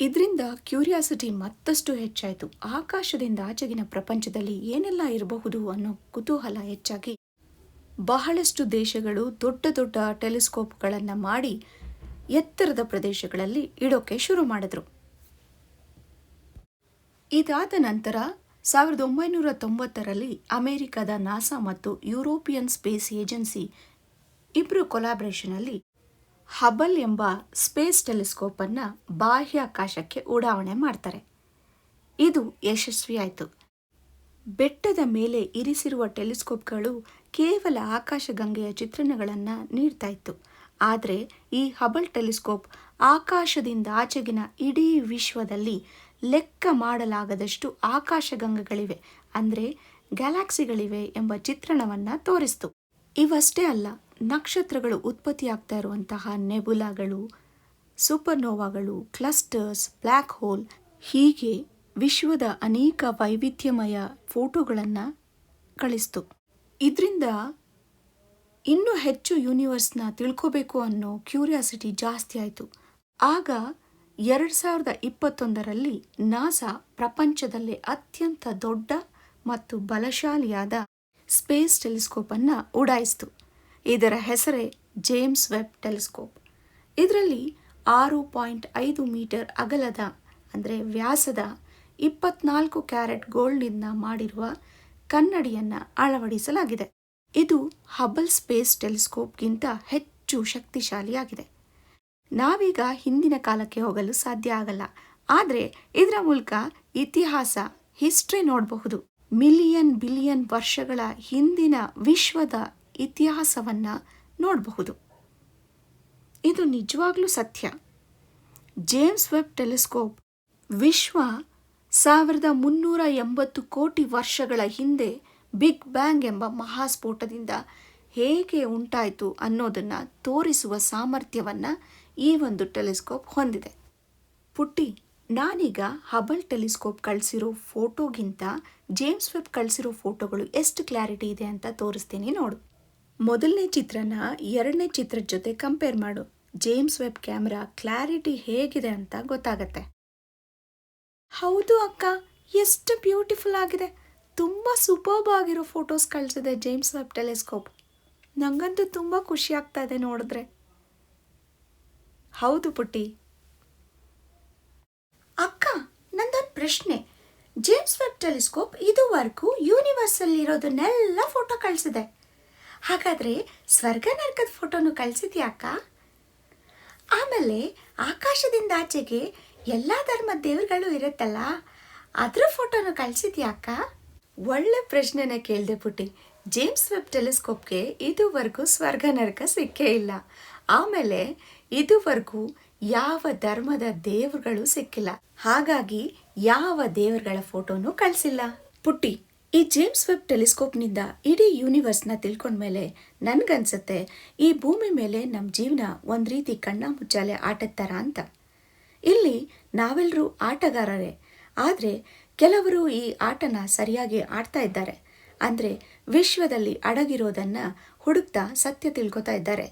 ಇದರಿಂದ ಕ್ಯೂರಿಯಾಸಿಟಿ ಮತ್ತಷ್ಟು ಹೆಚ್ಚಾಯಿತು. ಆಕಾಶದಿಂದ ಆಚೆಗಿನ ಪ್ರಪಂಚದಲ್ಲಿ ಏನೆಲ್ಲ ಇರಬಹುದು ಅನ್ನೋ ಕುತೂಹಲ ಹೆಚ್ಚಾಗಿ ಬಹಳಷ್ಟು ದೇಶಗಳು ದೊಡ್ಡ ದೊಡ್ಡ ಟೆಲಿಸ್ಕೋಪ್ಗಳನ್ನು ಮಾಡಿ ಎತ್ತರದ ಪ್ರದೇಶಗಳಲ್ಲಿ ಇಡೋಕೆ ಶುರು ಮಾಡಿದ್ರು. ಇದಾದ ನಂತರ ಸಾವಿರದ ಒಂಬೈನೂರ ತೊಂಬತ್ತರಲ್ಲಿ ಅಮೆರಿಕದ ನಾಸಾ ಮತ್ತು ಯುರೋಪಿಯನ್ ಸ್ಪೇಸ್ ಏಜೆನ್ಸಿ ಇಬ್ಬರು ಕೊಲಾಬ್ರೇಷನಲ್ಲಿ ಹಬಲ್ ಎಂಬ ಸ್ಪೇಸ್ ಟೆಲಿಸ್ಕೋಪ್ ಅನ್ನ ಬಾಹ್ಯಾಕಾಶಕ್ಕೆ ಉಡಾವಣೆ ಮಾಡ್ತಾರೆ. ಇದು ಯಶಸ್ವಿಯಾಯಿತು. ಬೆಟ್ಟದ ಮೇಲೆ ಇರಿಸಿರುವ ಟೆಲಿಸ್ಕೋಪ್ಗಳು ಕೇವಲ ಆಕಾಶಗಂಗೆಯ ಚಿತ್ರಣಗಳನ್ನು ನೀಡ್ತಾ ಇತ್ತು. ಆದರೆ ಈ ಹಬಲ್ ಟೆಲಿಸ್ಕೋಪ್ ಆಕಾಶದಿಂದ ಆಚೆಗಿನ ಇಡೀ ವಿಶ್ವದಲ್ಲಿ ಲೆಕ್ಕ ಮಾಡಲಾಗದಷ್ಟು ಆಕಾಶಗಂಗಗಳಿವೆ, ಅಂದರೆ ಗ್ಯಾಲಾಕ್ಸಿಗಳಿವೆ ಎಂಬ ಚಿತ್ರಣವನ್ನು ತೋರಿಸ್ತು. ಇವಷ್ಟೇ ಅಲ್ಲ, ನಕ್ಷತ್ರಗಳು ಉತ್ಪತ್ತಿಯಾಗ್ತಾ ಇರುವಂತಹ ನೆಬುಲಾಗಳು, ಸೂಪರ್ನೋವಾಗಳು, ಕ್ಲಸ್ಟರ್ಸ್ ಬ್ಲ್ಯಾಕ್ ಹೋಲ್, ಹೀಗೆ ವಿಶ್ವದ ಅನೇಕ ವೈವಿಧ್ಯಮಯ ಫೋಟೋಗಳನ್ನು ಕಳಿಸ್ತು. ಇದರಿಂದ ಇನ್ನೂ ಹೆಚ್ಚು ಯೂನಿವರ್ಸ್ನ ತಿಳ್ಕೋಬೇಕು ಅನ್ನೋ ಕ್ಯೂರಿಯಾಸಿಟಿ ಜಾಸ್ತಿ ಆಯಿತು. ಆಗ ಎರಡು ಸಾವಿರದ ಇಪ್ಪತ್ತೊಂದರಲ್ಲಿ ನಾಸಾ ಪ್ರಪಂಚದಲ್ಲೇ ಅತ್ಯಂತ ದೊಡ್ಡ ಮತ್ತು ಬಲಶಾಲಿಯಾದ ಸ್ಪೇಸ್ ಟೆಲಿಸ್ಕೋಪನ್ನು ಉಡಾಯಿಸಿತು. ಇದರ ಹೆಸರೇ ಜೇಮ್ಸ್ ವೆಬ್ ಟೆಲಿಸ್ಕೋಪ್. ಇದರಲ್ಲಿ ಆರು ಪಾಯಿಂಟ್ ಐದು ಮೀಟರ್ ಅಗಲದ, ಅಂದರೆ ವ್ಯಾಸದ, ಇಪ್ಪತ್ನಾಲ್ಕು ಕ್ಯಾರೆಟ್ ಗೋಲ್ಡ್ನಿಂದ ಮಾಡಿರುವ ಕನ್ನಡಿಯನ್ನು ಅಳವಡಿಸಲಾಗಿದೆ. ಇದು ಹಬಲ್ ಸ್ಪೇಸ್ ಟೆಲಿಸ್ಕೋಪ್ಗಿಂತ ಹೆಚ್ಚು ಶಕ್ತಿಶಾಲಿಯಾಗಿದೆ. ನಾವೀಗ ಹಿಂದಿನ ಕಾಲಕ್ಕೆ ಹೋಗಲು ಸಾಧ್ಯ ಆಗಲ್ಲ. ಆದರೆ ಇದರ ಮೂಲಕ ಇತಿಹಾಸ ಹಿಸ್ಟ್ರಿ ನೋಡಬಹುದು. ಮಿಲಿಯನ್ ಬಿಲಿಯನ್ ವರ್ಷಗಳ ಹಿಂದಿನ ವಿಶ್ವದ ಇತಿಹಾಸವನ್ನು ನೋಡಬಹುದು. ಇದು ನಿಜವಾಗ್ಲೂ ಸತ್ಯ. ಜೇಮ್ಸ್ ವೆಬ್ ಟೆಲಿಸ್ಕೋಪ್ ವಿಶ್ವ ಸಾವಿರದ ಮುನ್ನೂರ ಎಂಬತ್ತು ಕೋಟಿ ವರ್ಷಗಳ ಹಿಂದೆ ಬಿಗ್ ಬ್ಯಾಂಗ್ ಎಂಬ ಮಹಾಸ್ಫೋಟದಿಂದ ಹೇಗೆ ಉಂಟಾಯಿತು ಅನ್ನೋದನ್ನು ತೋರಿಸುವ ಸಾಮರ್ಥ್ಯವನ್ನು ಈ ಒಂದು ಟೆಲಿಸ್ಕೋಪ್ ಹೊಂದಿದೆ. ಪುಟ್ಟಿ, ನಾನೀಗ ಹಬಲ್ ಟೆಲಿಸ್ಕೋಪ್ ಕಳಿಸಿರೋ ಫೋಟೋಗಿಂತ ಜೇಮ್ಸ್ ವೆಬ್ ಕಳಿಸಿರೋ ಫೋಟೋಗಳು ಎಷ್ಟು ಕ್ಲಾರಿಟಿ ಇದೆ ಅಂತ ತೋರಿಸ್ತೀನಿ ನೋಡು. ಮೊದಲನೇ ಚಿತ್ರನ ಎರಡನೇ ಚಿತ್ರದ ಜೊತೆ ಕಂಪೇರ್ ಮಾಡು. ಜೇಮ್ಸ್ ವೆಬ್ ಕ್ಯಾಮ್ರಾ ಕ್ಲಾರಿಟಿ ಹೇಗಿದೆ ಅಂತ ಗೊತ್ತಾಗತ್ತೆ. ಹೌದು ಅಕ್ಕ, ಎಷ್ಟು ಬ್ಯೂಟಿಫುಲ್ ಆಗಿದೆ. ತುಂಬ ಸೂಪರ್ಬ್ ಆಗಿರೋ ಫೋಟೋಸ್ ಕಳಿಸಿದೆ ಜೇಮ್ಸ್ ವೆಬ್ ಟೆಲಿಸ್ಕೋಪ್. ನಂಗಂತೂ ತುಂಬ ಖುಷಿ ಆಗ್ತಾ ಇದೆ ನೋಡಿದ್ರೆ. ಹೌದು ಪುಟ್ಟಿ. ಅಕ್ಕ, ನಂದೊಂದು ಪ್ರಶ್ನೆ. ಜೇಮ್ಸ್ ವೆಬ್ ಟೆಲಿಸ್ಕೋಪ್ ಇದುವರೆಗೂ ಯೂನಿವರ್ಸಲ್ಲಿ ಇರೋದನ್ನೆಲ್ಲ ಫೋಟೋ ಕಳಿಸಿದೆ. ಹಾಗಾದ್ರೆ ಸ್ವರ್ಗ ನರಕದ ಫೋಟೋನು ಕಳಿಸಿದ್ಯಾ ಅಕ್ಕ? ಆಮೇಲೆ ಆಕಾಶದಿಂದ ಆಚೆಗೆ ಎಲ್ಲ ಧರ್ಮದ ದೇವರುಗಳು ಇರುತ್ತಲ್ಲ, ಅದ್ರ ಫೋಟೋನು ಕಳಿಸಿದ್ಯಾ ಅಕ್ಕ? ಒಳ್ಳೆ ಪ್ರಶ್ನೆನೇ ಕೇಳಿದೆ ಪುಟ್ಟಿ. ಜೇಮ್ಸ್ ವೆಬ್ ಟೆಲಿಸ್ಕೋಪ್ಗೆ ಇದುವರೆಗೂ ಸ್ವರ್ಗ ನರಕ ಸಿಕ್ಕೇ ಇಲ್ಲ. ಆಮೇಲೆ ಇದುವರೆಗೂ ಯಾವ ಧರ್ಮದ ದೇವರುಗಳು ಸಿಕ್ಕಿಲ್ಲ. ಹಾಗಾಗಿ ಯಾವ ದೇವರುಗಳ ಫೋಟೋನು ಕಳಿಸಿಲ್ಲ. ಪುಟ್ಟಿ, ಈ ಜೇಮ್ಸ್ ವೆಬ್ ಟೆಲಿಸ್ಕೋಪ್ನಿಂದ ಇಡೀ ಯೂನಿವರ್ಸ್ನ ತಿಳ್ಕೊಂಡ್ಮೇಲೆ ನನಗನ್ಸುತ್ತೆ, ಈ ಭೂಮಿ ಮೇಲೆ ನಮ್ಮ ಜೀವನ ಒಂದು ರೀತಿ ಕಣ್ಣ ಮುಚ್ಚಾಲೆ ಆಟದ ಥರ ಅಂತ. ಇಲ್ಲಿ ನಾವೆಲ್ಲರೂ ಆಟಗಾರರೇ, ಆದರೆ ಕೆಲವರು ಈ ಆಟನ ಸರಿಯಾಗಿ ಆಡ್ತಾ ಇದ್ದಾರೆ. ಅಂದರೆ ವಿಶ್ವದಲ್ಲಿ ಅಡಗಿರೋದನ್ನು ಹುಡುಕ್ತಾ ಸತ್ಯ ತಿಳ್ಕೊತಾ ಇದ್ದಾರೆ.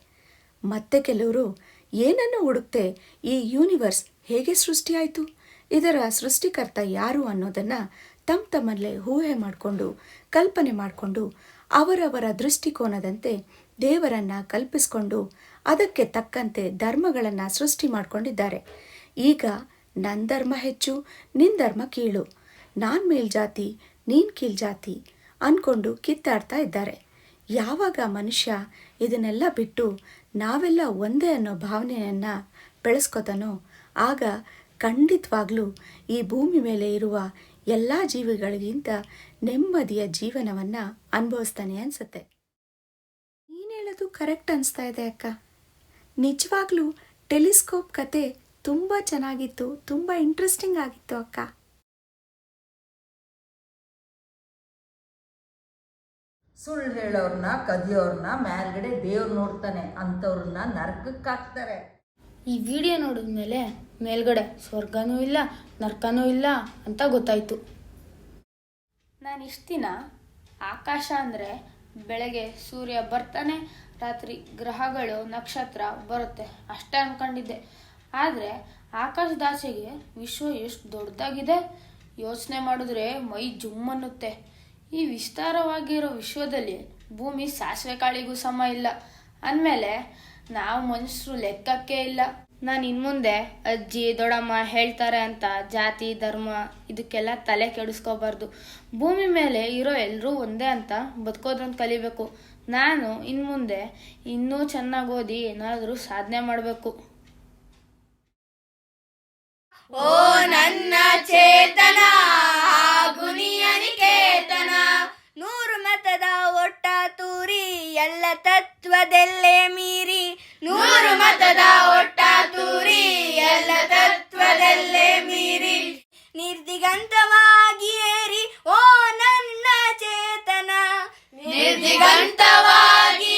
ಮತ್ತೆ ಕೆಲವರು ಏನನ್ನು ಹುಡುಕ್ತೆ? ಈ ಯೂನಿವರ್ಸ್ ಹೇಗೆ ಸೃಷ್ಟಿಯಾಯಿತು? ಇದರ ಸೃಷ್ಟಿಕರ್ತ ಯಾರು ಅನ್ನೋದನ್ನು ತಮ್ಮ ತಮ್ಮಲ್ಲೇ ಊಹೆ ಮಾಡಿಕೊಂಡು, ಕಲ್ಪನೆ ಮಾಡಿಕೊಂಡು, ಅವರವರ ದೃಷ್ಟಿಕೋನದಂತೆ ದೇವರನ್ನು ಕಲ್ಪಿಸಿಕೊಂಡು, ಅದಕ್ಕೆ ತಕ್ಕಂತೆ ಧರ್ಮಗಳನ್ನು ಸೃಷ್ಟಿ ಮಾಡಿಕೊಂಡಿದ್ದಾರೆ. ಈಗ ನನ್ನ ಧರ್ಮ ಹೆಚ್ಚು ನಿನ್ನ ಧರ್ಮ ಕೀಳು. ನಾನು ಮೇಲ್ಜಾತಿ ನೀನು ಕೀಳ್ಜಾತಿ ಅಂದ್ಕೊಂಡು ಕಿತ್ತಾಡ್ತಾ ಇದ್ದಾರೆ. ಯಾವಾಗ ಮನುಷ್ಯ ಇದನ್ನೆಲ್ಲ ಬಿಟ್ಟು ನಾವೆಲ್ಲ ಒಂದೇ ಅನ್ನೋ ಭಾವನೆಯನ್ನು ಬೆಳೆಸ್ಕೊತಾನೋ, ಆಗ ಖಂಡಿತವಾಗ್ಲೂ ಈ ಭೂಮಿ ಮೇಲೆ ಇರುವ ಎಲ್ಲ ಜೀವಿಗಳಿಗಿಂತ ನೆಮ್ಮದಿಯ ಜೀವನವನ್ನು ಅನುಭವಿಸ್ತಾನೆ ಅನಿಸುತ್ತೆ. ನೀನು ಹೇಳೋದು ಕರೆಕ್ಟ್ ಅನಿಸ್ತಾ ಇದೆ ಅಕ್ಕ. ನಿಜವಾಗ್ಲೂ ಟೆಲಿಸ್ಕೋಪ್ ಕತೆ ತುಂಬ ಚೆನ್ನಾಗಿತ್ತು, ತುಂಬ ಇಂಟ್ರೆಸ್ಟಿಂಗ್ ಆಗಿತ್ತು ಅಕ್ಕ. ಸುಳ್ಳು ಹೇಳೋರ್ನ ಕದಿಯೋರ್ನ ಮೇಲ್ಗಡೆ ದೇವ್ರು ನೋಡ್ತಾನೆ ಅಂಥವ್ರನ್ನ ನರಕಕ್ಕೆ ಹಾಕ್ತಾರೆ. ಈ ವಿಡಿಯೋ ನೋಡಿದ್ಮೇಲೆ ಮೇಲ್ಗಡೆ ಸ್ವರ್ಗನೂ ಇಲ್ಲ ನರ್ಕನೂ ಇಲ್ಲ ಅಂತ ಗೊತ್ತಾಯ್ತು. ನಾನು ಇಷ್ಟು ದಿನ ಆಕಾಶ ಅಂದರೆ ಬೆಳಗ್ಗೆ ಸೂರ್ಯ ಬರ್ತಾನೆ ರಾತ್ರಿ ಗ್ರಹಗಳು ನಕ್ಷತ್ರ ಬರುತ್ತೆ ಅಷ್ಟೇ ಅಂದ್ಕೊಂಡಿದ್ದೆ ಆದರೆ ಆಕಾಶದಾಚೆಗೆ ವಿಶ್ವ ಎಷ್ಟು ದೊಡ್ಡದಾಗಿದೆ ಯೋಚನೆ ಮಾಡಿದ್ರೆ ಮೈ ಜುಮ್ ಅನ್ನುತ್ತೆ. ಈ ವಿಸ್ತಾರವಾಗಿರೋ ವಿಶ್ವದಲ್ಲಿ ಭೂಮಿ ಸಾಸಿವೆ ಕಾಳಿಗೂ ಸಮ ಇಲ್ಲ. ಅಂದಮೇಲೆ ನಾವು ಮನುಷ್ಯರು ಲೆಕ್ಕಕ್ಕೆ ಇಲ್ಲ. ನಾನು ಇನ್ಮುಂದೆ ಅಜ್ಜಿ ದೊಡ್ಡಮ್ಮ ಹೇಳ್ತಾರೆ ಅಂತ, ಜಾತಿ, ಧರ್ಮ ಇದಕ್ಕೆಲ್ಲ ತಲೆ ಕೆಡಿಸ್ಕೋಬಾರ್ದು. ಭೂಮಿ ಮೇಲೆ ಇರೋ ಎಲ್ಲರೂ ಒಂದೇ ಅಂತ ಬದುಕೋದ್ರಂತ ಕಲಿಬೇಕು. ನಾನು ಇನ್ಮುಂದೆ ಇನ್ನೂ ಚೆನ್ನಾಗಿ ಓದಿ ಏನಾದರೂ ಸಾಧನೆ ಮಾಡಬೇಕು. ಓ ನನ್ನ ಚೇತನ! ಹಾಗೂ ನಿಯನಿಕೇತನ ನೂರು ಮತದ ಒಟ್ಟ ತೂರಿ ಎಲ್ಲ ತತ್ವದಲ್ಲೇ ಮೀರಿ. ನೂರು ಮತದ ಒಟ್ಟ ತೂರಿ ಎಲ್ಲ ತತ್ವದಲ್ಲೇ ಮೀರಿ. ನಿರ್ದಿಗಂತವಾಗಿ ಏರಿ ಓ ನನ್ನ ಚೇತನ. ನಿರ್ದಿಗಂತವಾಗಿ